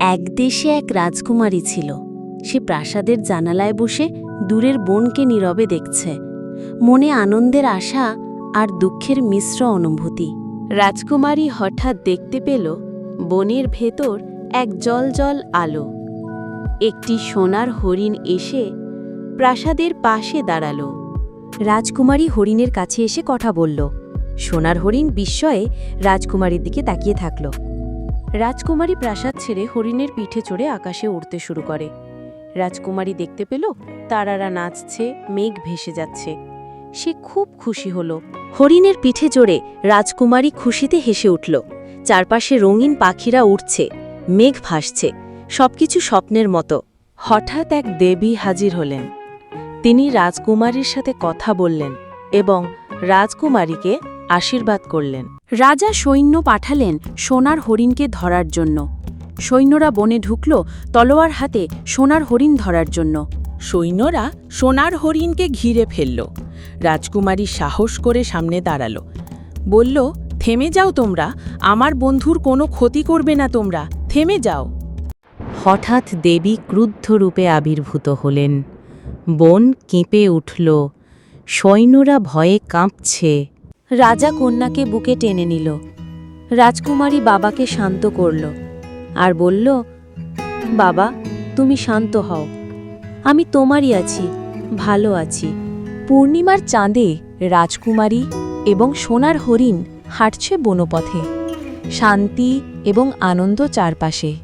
এক দেশে এক রাজকুমারী ছিল। সে প্রাসাদের জানালায় বসে দূরের বোনকে নীরবে দেখছে। মনে আনন্দের আশা আর দুঃখের মিশ্র অনুভূতি। রাজকুমারী হঠাৎ দেখতে পেল বনের ভেতর এক জল জল আলো। একটি সোনার হরিণ এসে প্রাসাদের পাশে দাঁড়াল। রাজকুমারী হরিণের কাছে এসে কথা বলল। সোনার হরিণ বিস্ময়ে রাজকুমারীর দিকে তাকিয়ে থাকল। রাজকুমারী প্রাসাদ ছেড়ে হরিণের পিঠে চড়ে আকাশে উড়তে শুরু করে। রাজকুমারী দেখতে পেল, তারারা নাচছে, মেঘ ভেসে যাচ্ছে। সে খুব খুশি হল। হরিণের পিঠে চড়ে রাজকুমারী খুশিতে হেসে উঠল। চারপাশে রঙিন পাখিরা উঠছে মেঘ ভাসছে, সবকিছু স্বপ্নের মতো। হঠাৎ এক দেবী হাজির হলেন। তিনি রাজকুমারীর সাথে কথা বললেন এবং রাজকুমারীকে আশীর্বাদ করলেন। রাজা সৈন্য পাঠালেন সোনার হরিণকে ধরার জন্য। সৈন্যরা বনে ঢুকল তলোয়ার হাতে সোনার হরিণ ধরার জন্য। সৈন্যরা সোনার হরিণকে ঘিরে ফেলল। রাজকুমারী সাহস করে সামনে দাঁড়াল। বলল থেমে যাও তোমরা আমার বন্ধুর কোনো ক্ষতি করবে না তোমরা থেমে যাও। হঠাৎ দেবী ক্রুদ্ধ রূপে আবির্ভূত হলেন। বন কেঁপে উঠল। সৈন্যরা ভয়ে কাঁপছে। রাজা কন্যাকে বুকে টেনে নিল। রাজকুমারী বাবাকে শান্ত করল আর বলল, বাবা, তুমি শান্ত হও। আমি তোমারই আছি, ভালো আছি। পূর্ণিমার চাঁদে রাজকুমারী এবং সোনার হরিণ হাঁটছে বনপথে। শান্তি এবং আনন্দ চারপাশে।